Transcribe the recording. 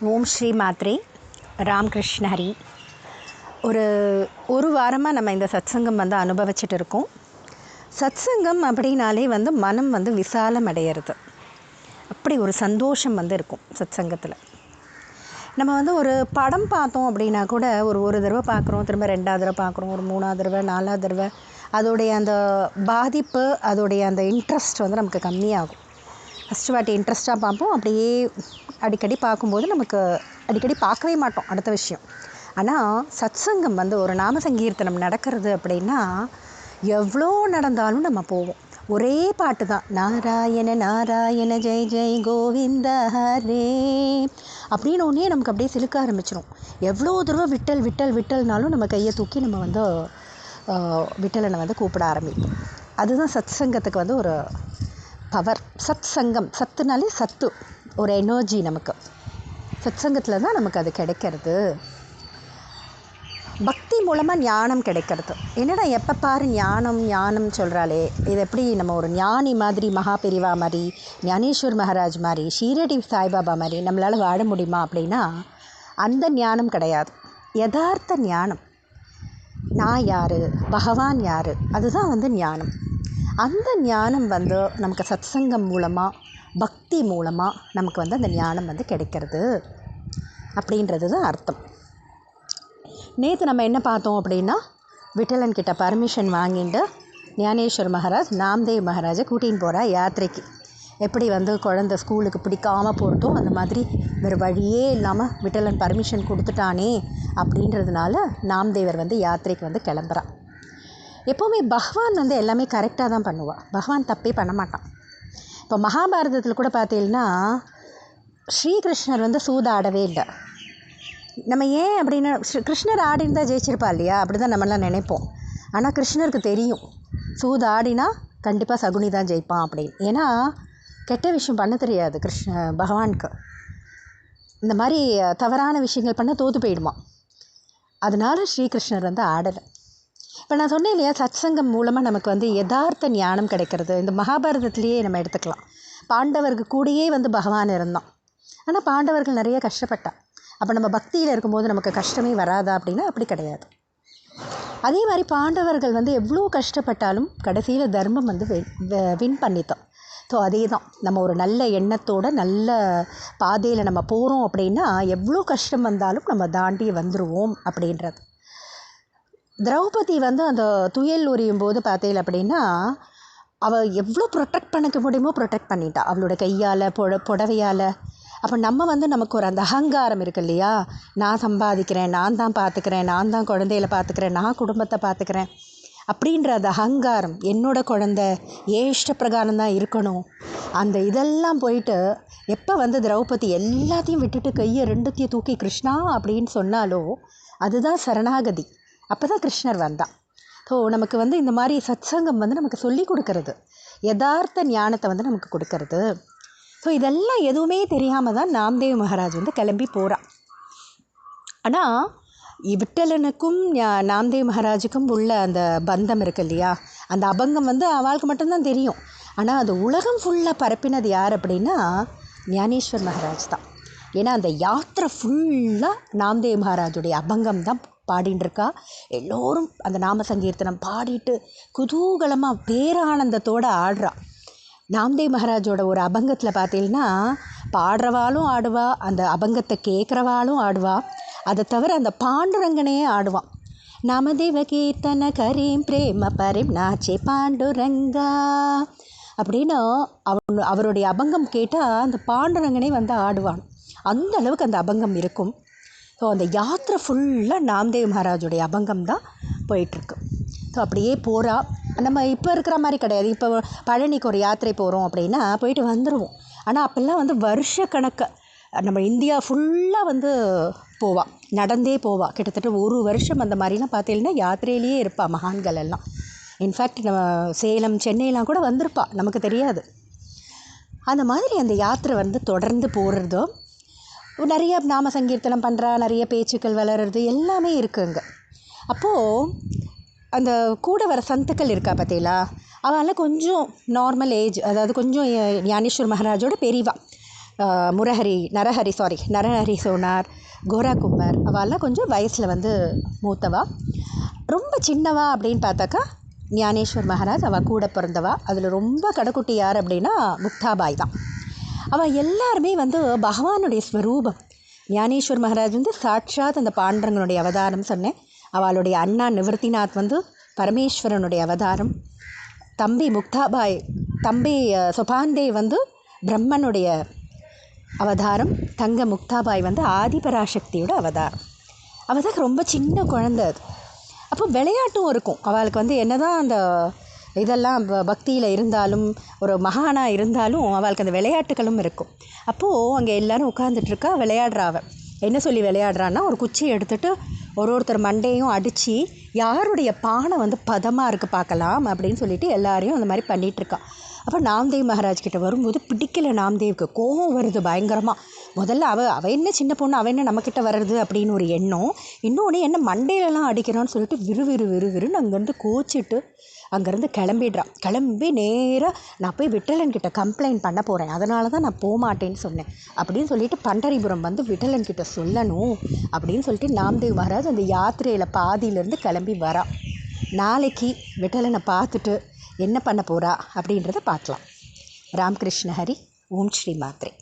ஓம் ஸ்ரீ மாத்ரே ராம்கிருஷ்ண ஹரி. ஒரு ஒரு வாரமாக நம்ம இந்த சத்சங்கம் வந்து அனுபவிச்சுட்டு இருக்கோம். சத்சங்கம் அப்படின்னாலே வந்து மனம் வந்து விசாலம் அடையிறது. அப்படி ஒரு சந்தோஷம் வந்து இருக்கும் சத்சங்கத்தில். நம்ம வந்து ஒரு படம் பார்த்தோம் அப்படின்னா கூட ஒரு ஒரு தடவை பார்க்குறோம் திரும்ப ரெண்டாவது தடவை பார்க்குறோம் ஒரு மூணாவது தடவை நாலாவது தடவை. அதோடைய அந்த பாதிப்பு அதோடைய அந்த இன்ட்ரெஸ்ட் வந்து நமக்கு கம்மியாகும். ஃபஸ்ட்டு வாட்டி இன்ட்ரெஸ்ட்டாக பார்ப்போம் அப்படியே அடிக்கடி பார்க்கும்போது நமக்கு அடிக்கடி பார்க்கவே மாட்டோம் அடுத்த விஷயம். ஆனால் சத்சங்கம் வந்து ஒரு நாம சங்கீர்த்தனம் நடக்கிறது அப்படின்னா எவ்வளோ நடந்தாலும் நம்ம போவோம். ஒரே பாட்டு தான் நாராயண நாராயண ஜெய் ஜெய் கோவிந்த ஹரே அப்படின்னு ஒன்றே நமக்கு அப்படியே சிலுக்க ஆரம்பிச்சிடும் எவ்வளோ தூரம் விட்டல் விட்டல் விட்டல்னாலும் நம்ம கையை தூக்கி நம்ம வந்து விட்டலனை வந்து கூப்பிட ஆரம்பிப்போம். அதுதான் சத்சங்கத்துக்கு வந்து ஒரு பவர் சத் சங்கம் சத்துனாலே சத்து. ஒரு எனர்ஜி நமக்கு. சத்சங்கத்தில் தான் நமக்கு அது கிடைக்கிறது. பக்தி மூலமாக ஞானம் கிடைக்கிறது. என்னடா எப்போ பாரு ஞானம் ஞானம் சொல்கிறாளே இது எப்படி நம்ம ஒரு ஞானி மாதிரி மகா பெரிவா மாதிரி ஞானேஸ்வர் மகாராஜ் மாதிரி ஷீரடி சாய்பாபா மாதிரி நம்மளால் வாழ முடியுமா அப்படின்னா அந்த ஞானம் கிடையாது. யதார்த்த ஞானம். நான் யார்? பகவான் யார்? அதுதான் வந்து ஞானம். அந்த ஞானம் வந்து நமக்கு சத்சங்கம் மூலமாக பக்தி மூலமாக நமக்கு வந்து அந்த ஞானம் வந்து கிடைக்கிறது. அப்படின்றது தான் அர்த்தம். நேற்று நம்ம என்ன பார்த்தோம் அப்படின்னா விட்டலன் கிட்ட பர்மிஷன் வாங்கிட்டு ஞானேஸ்வர் மகாராஜ் நாம்தேவ் மகாராஜை கூட்டின்னு போகிற யாத்திரைக்கு. எப்படி வந்து குழந்த ஸ்கூலுக்கு பிடிக்காம போகிறதோ அந்த மாதிரி வேறு வழியே இல்லாமல் விட்டலன் பர்மிஷன் கொடுத்துட்டானே அப்படின்றதுனால நாம்தேவர் வந்து யாத்திரைக்கு வந்து கிளம்புறா எப்போவுமே பகவான் வந்து எல்லாமே கரெக்டாக தான் பண்ணுவாள் பகவான் தப்பே பண்ண மாட்டான். இப்போ மகாபாரதத்தில் கூட பார்த்தீங்கன்னா ஸ்ரீகிருஷ்ணர் வந்து சூதாடவே இல்லை. நம்ம ஏன் அப்படின்னா ஸ்ரீ- கிருஷ்ணர் ஆடின்னு தான் ஜெயிச்சிருப்பா இல்லையா? அப்படி தான் நம்மளாம் நினைப்போம். ஆனால் கிருஷ்ணருக்கு தெரியும். சூது கண்டிப்பாக சகுனி தான் ஜெயிப்பான் அப்படின்னு. ஏன்னா கெட்ட விஷயம் பண்ண தெரியாது கிருஷ்ண பகவானுக்கு. இந்த மாதிரி தவறான விஷயங்கள் பண்ண தோற்று போயிடுமா. அதனால ஸ்ரீகிருஷ்ணர் வந்து ஆடலை. இப்போ நான் சொன்னேன் இல்லையா சத்சங்கம் மூலமாக நமக்கு வந்து யதார்த்த ஞானம் கிடைக்கிறது. இந்த மகாபாரதத்திலேயே நம்ம எடுத்துக்கலாம். பாண்டவருக்கு கூடயே வந்து பகவான் இருந்தான். ஆனால் பாண்டவர்கள் நிறைய கஷ்டப்பட்டா. அப்போ நம்ம பக்தியில் இருக்கும்போது நமக்கு கஷ்டமே வராதா அப்படின்னா அப்படி கிடையாது. அதே மாதிரி பாண்டவர்கள் வந்து எவ்வளோ கஷ்டப்பட்டாலும் கடைசியில் தர்மம் வந்து வின் பண்ணித்தோம் ஸோ அதே தான் நம்ம ஒரு நல்ல எண்ணத்தோட நல்ல பாதையில் நம்ம போகிறோம் அப்படின்னா எவ்வளோ கஷ்டம் வந்தாலும் நம்ம தாண்டி வந்துடுவோம் அப்படின்றது. திரௌபதி வந்து அந்த துயல் உரியும் போது பார்த்தீங்க அப்படின்னா அவள் எவ்வளோ ப்ரொடெக்ட் பண்ணிக்க முடியுமோ ப்ரொடெக்ட் பண்ணிட்டா. அவளோட கையால் புட புடவையால். அப்போ நம்ம வந்து நமக்கு ஒரு அந்த அகங்காரம் இருக்கு இல்லையா? நான் சம்பாதிக்கிறேன் நான் தான் பார்த்துக்கிறேன் நான் தான் குழந்தையில பார்த்துக்கிறேன் நான் குடும்பத்தை பார்த்துக்கிறேன் அப்படின்ற அந்த அகங்காரம் என்னோட குழந்த ஏன் பிரகாரம் தான் இருக்கணும். அந்த இதெல்லாம் போயிட்டு எப்போ வந்து திரௌபதி எல்லாத்தையும் விட்டுட்டு கையை ரெண்டுத்தையும் தூக்கி கிருஷ்ணா அப்படின்னு சொன்னாலோ அதுதான் சரணாகதி. அப்போ தான் கிருஷ்ணர் வந்தான். ஸோ நமக்கு வந்து இந்த மாதிரி சத்சங்கம் வந்து நமக்கு சொல்லி கொடுக்கறது. யதார்த்த ஞானத்தை வந்து நமக்கு கொடுக்கறது. ஸோ இதெல்லாம் எதுவுமே தெரியாமல் தான் நாம்தேவ் மகாராஜ் வந்து கிளம்பி போகிறான் ஆனால் விட்டலனுக்கும் நாம்தேவ் மகாராஜுக்கும் உள்ள அந்த பந்தம் இருக்கு இல்லையா? அந்த அபங்கம் வந்து அவளுக்கு மட்டும்தான் தெரியும். ஆனால் அது உலகம் ஃபுல்லாக பரப்பினது யார் அப்படின்னா ஞானேஸ்வர் மகாராஜ் தான். ஏன்னா அந்த யாத்திரை ஃபுல்லாக நாம்தேவ் மகாராஜுடைய அபங்கம் தான் பாடின்ருக்கா எல்லோரும் அந்த நாம சங்கீர்த்தனம் பாடிட்டு குதூகலமாக பேரானந்தத்தோடு ஆடுறா. நாம்தேவ் மகாராஜோட ஒரு அபங்கத்தில் பார்த்தீங்கன்னா பாடுறவாளும் ஆடுவா அந்த அபங்கத்தை கேட்குறவாளும் ஆடுவா. அதை தவிர அந்த பாண்டுரங்கனே ஆடுவான் நாமதேவ கீர்த்தன கரீம் பிரேம பரிம் நாச்சே பாண்டுரங்கா அப்படின்னு அவன் அவருடைய அபங்கம் கேட்டால் அந்த பாண்டுரங்கனே வந்து ஆடுவான். அந்த அளவுக்கு அந்த அபங்கம் இருக்கும். ஸோ அந்த யாத்திரை ஃபுல்லாக நாம்தேவ் மகாராஜுடைய அபங்கம் தான் போயிட்டுருக்கு. ஸோ அப்படியே போகிறா நம்ம இப்போ இருக்கிற மாதிரி கிடையாது. இப்போ பழனிக்கு ஒரு யாத்திரை போகிறோம் அப்படின்னா போயிட்டு வந்துடுவோம் ஆனால் அப்போல்லாம் வந்து வருஷ நம்ம இந்தியா ஃபுல்லாக வந்து போவா. நடந்தே போவா. கிட்டத்தட்ட ஒரு வருஷம் அந்த மாதிரிலாம் பார்த்தீங்கன்னா யாத்திரையிலேயே இருப்பாள் மகான்கள் எல்லாம். இன்ஃபேக்ட் நம்ம சேலம் சென்னையெல்லாம் கூட வந்திருப்பா. நமக்கு தெரியாது. அந்த மாதிரி அந்த யாத்திரை வந்து தொடர்ந்து போகிறதும் நிறைய நாம சங்கீர்த்தனம் பண்ணுறா நிறைய பேச்சுக்கள் வளர்கிறது எல்லாமே இருக்குங்க அப்போது அந்த கூட வர சந்துக்கள் இருக்கா பார்த்தீங்களா அவெல்லாம் கொஞ்சம் நார்மல் ஏஜ் அதாவது கொஞ்சம் ஞானேஸ்வர் மகாராஜோட பெரியவா. முரஹரி நரஹரி சாரி நரஹரி சோனார் கோரா கும்பர் அவெல்லாம் கொஞ்சம் வயசில் வந்து மூத்தவா. ரொம்ப சின்னவா அப்படின்னு பார்த்தாக்கா ஞானேஸ்வர் மகாராஜ் அவள் கூட பிறந்தவா. அதில் ரொம்ப கடைக்குட்டி யார் அப்படின்னா முக்தாபாய் தான். அவள் எல்லாருமே வந்து பகவானுடைய ஸ்வரூபம். ஞானேஸ்வர் மகாராஜ் வந்து சாட்சாத் அந்த பாண்டரங்கனுடைய அவதாரம் சொன்னேன். அவளுடைய அண்ணா நிவர்த்திநாத் வந்து பரமேஸ்வரனுடைய அவதாரம். தம்பி முக்தாபாய் தம்பி சுபாந்தே வந்து பிரம்மனுடைய அவதாரம். தங்க முக்தாபாய் வந்து ஆதிபராசக்தியோட அவதாரம். அவள் தான் ரொம்ப சின்ன குழந்தை அது. அப்போ விளையாட்டும் இருக்கும். அவளுக்கு வந்து என்னதான் அந்த இதெல்லாம் ப- பக்தியில் இருந்தாலும் ஒரு மகானாக இருந்தாலும் அவளுக்கு அந்த விளையாட்டுகளும் இருக்கும். அப்போது அங்கே எல்லோரும் உட்காந்துட்ருக்கா விளையாடுறா அவள் என்ன சொல்லி விளையாடுறான்னா ஒரு குச்சியை எடுத்துகிட்டு ஒரு ஒருத்தர் மண்டையும் அடித்து யாருடைய பானை வந்து பதமாக இருக்குது பார்க்கலாம் அப்படின்னு சொல்லிட்டு எல்லாரையும் அந்த மாதிரி பண்ணிகிட்ருக்கா அப்போ நாம்தேவ் மகாராஜ் கிட்ட வரும்போது பிடிக்கல நாம்தேவுக்கு. கோபம் வருது பயங்கரமாக முதல்ல அவ அவ என்ன சின்ன பொண்ணு அவ என்ன நம்மக்கிட்ட வர்றது அப்படின்னு ஒரு எண்ணம். இன்னொன்று என்ன மண்டையிலலாம் அடிக்கிறான்னு சொல்லிட்டு விறுவிறு விறுவிறுன்னு அங்கேருந்து கோச்சிட்டு அங்கேருந்து கிளம்பிடுறான் கிளம்பி நேராக நான் போய் விட்டலன்கிட்ட கம்ப்ளைண்ட் பண்ண போகிறேன் அதனால தான் நான் போகமாட்டேன்னு சொன்னேன். அப்படின்னு சொல்லிட்டு பண்டரிபுரம் வந்து விட்டலன்கிட்ட சொல்லணும் அப்படின்னு சொல்லிட்டு நாம்தேவ் மகாராஜ் அந்த யாத்திரையில் பாதியிலேருந்து கிளம்பி வரா. நாளைக்கு விட்டலனை பார்த்துட்டு என்ன பண்ண போகிறா அப்படின்றத பார்க்கலாம். ராம்கிருஷ்ண ஹரி ஓம் ஸ்ரீ மாத்ரே.